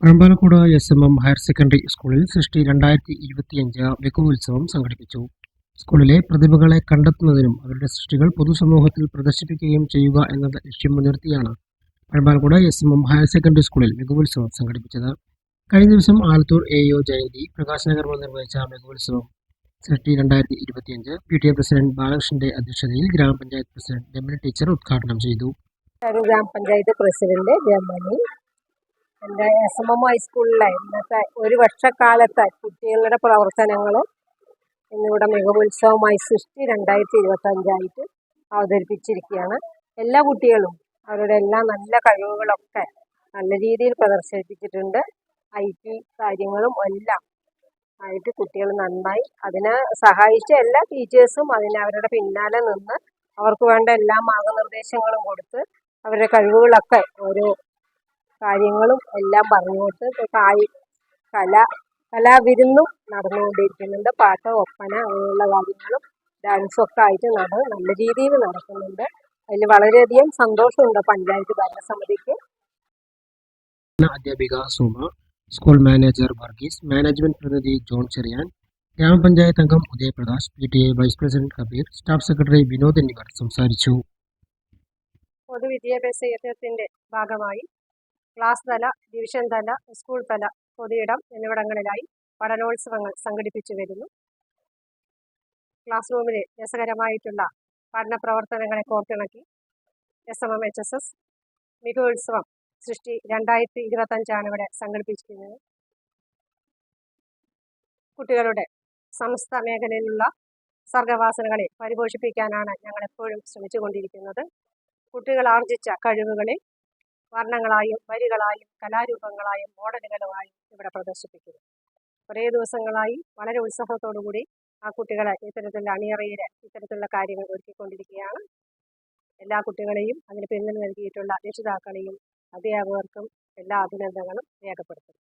Parambalakode S M M higher secondary സ്കൂളിൽ സൃഷ്ടി രണ്ടായിരത്തി ഇരുപത്തിയഞ്ച് വെക്കുത്സവം സംഘടിപ്പിച്ചു. സ്കൂളിലെ പ്രതിഭകളെ കണ്ടെത്തുന്നതിനും അവരുടെ സൃഷ്ടികൾ പൊതുസമൂഹത്തിൽ പ്രദർശിപ്പിക്കുകയും ചെയ്യുക എന്ന ലക്ഷ്യം മുൻനിർത്തിയാണ് Parambalakode S M M higher secondary സ്കൂളിൽ മികവോത്സവം സംഘടിപ്പിച്ചത്. കഴിഞ്ഞ ദിവസം ആലത്തൂർ എ ഒ ജയന്തി പ്രകാശന കർമ്മം നിർവഹിച്ച മികവോത്സവം സൃഷ്ടി രണ്ടായിരത്തി ഇരുപത്തിയഞ്ച് പി ടി എ പ്രസിഡന്റ് ബാലകൃഷ്ണന്റെ അധ്യക്ഷതയിൽ ഗ്രാമപഞ്ചായത്ത് പ്രസിഡന്റ് രമണി ടീച്ചർ ഉദ്ഘാടനം ചെയ്തു. ഗ്രാമപഞ്ചായത്ത് പ്രസിഡന്റ് എന്റെ എസ് എം എം ഹൈസ്കൂളിലെ ഇന്നത്തെ ഒരു വർഷക്കാലത്തെ കുട്ടികളുടെ പ്രവർത്തനങ്ങളും ഇന്നിവിടെ മികവുത്സവമായി സൃഷ്ടി രണ്ടായിരത്തി ഇരുപത്തഞ്ചായിട്ട് അവതരിപ്പിച്ചിരിക്കുകയാണ്. എല്ലാ കുട്ടികളും അവരുടെ എല്ലാ നല്ല കഴിവുകളൊക്കെ നല്ല രീതിയിൽ പ്രദർശിപ്പിച്ചിട്ടുണ്ട്. ഐ ടി കാര്യങ്ങളും എല്ലാം ആയിട്ട് കുട്ടികൾ നന്നായി അതിനെ സഹായിച്ച എല്ലാ ടീച്ചേഴ്സും അതിന് അവരുടെ പിന്നാലെ നിന്ന് അവർക്ക് വേണ്ട എല്ലാ മാർഗനിർദ്ദേശങ്ങളും കൊടുത്ത് അവരുടെ കഴിവുകളൊക്കെ ഓരോ കാര്യങ്ങളും എല്ലാം പറഞ്ഞുകൊണ്ട് കായി കല കലാവിരുന്നും നടന്നുകൊണ്ടിരിക്കുന്നുണ്ട്. പാട്ട് ഒപ്പന അങ്ങനെയുള്ള കാര്യങ്ങളും ഡാൻസും ഒക്കെ ആയിട്ട് നട നല്ല രീതിയിൽ നടക്കുന്നുണ്ട്. അതിൽ വളരെയധികം സന്തോഷമുണ്ട് പഞ്ചായത്ത് ഭരണസമിതിക്ക്. അധ്യാപിക Suma school manager Varghese management പ്രതിനിധി ജോൺ ചെറിയാൻ ഗ്രാമപഞ്ചായത്ത് അംഗം Udayaprakash P T A vice president Kabeer staff secretary Vinod എന്നിവർ സംസാരിച്ചു. പൊതുവിദ്യാഭ്യാസ യജ്ഞത്തിന്റെ ഭാഗമായി ക്ലാസ് തല ഡിവിഷൻ തല സ്കൂൾ തല പൊതുയിടം എന്നിവിടങ്ങളിലായി പഠനോത്സവങ്ങൾ സംഘടിപ്പിച്ചു വരുന്നു. ക്ലാസ് റൂമിലെ രസകരമായിട്ടുള്ള പഠന പ്രവർത്തനങ്ങളെ കോർത്തിണക്കി S M M H S S മികവുത്സവം Srishti രണ്ടായിരത്തി ഇരുപത്തഞ്ചാണ് ഇവിടെ സംഘടിപ്പിച്ചിരിക്കുന്നത്. കുട്ടികളുടെ സമസ്ത മേഖലയിലുള്ള സർഗവാസനകളെ പരിപോഷിപ്പിക്കാനാണ് ഞങ്ങൾ എപ്പോഴും ശ്രമിച്ചുകൊണ്ടിരിക്കുന്നത്. കുട്ടികൾ ആർജിച്ച കഴിവുകളെ വർണങ്ങളായും വരികളായും കലാരൂപങ്ങളായും മോഡലുകളുമായും ഇവിടെ പ്രദർശിപ്പിക്കുന്നു. കുറേ ദിവസങ്ങളായി വളരെ ഉത്സാഹത്തോടുകൂടി ആ കുട്ടികളെ ഇത്തരത്തിലുള്ള അണിയറയിൽ ഇത്തരത്തിലുള്ള കാര്യങ്ങൾ ഒരുക്കിക്കൊണ്ടിരിക്കുകയാണ്. എല്ലാ കുട്ടികളെയും അതിന് പിന്തുണ നൽകിയിട്ടുള്ള രക്ഷിതാക്കളെയും അധ്യാപകർക്കും എല്ലാ അഭിനന്ദനങ്ങളും രേഖപ്പെടുത്തുന്നു.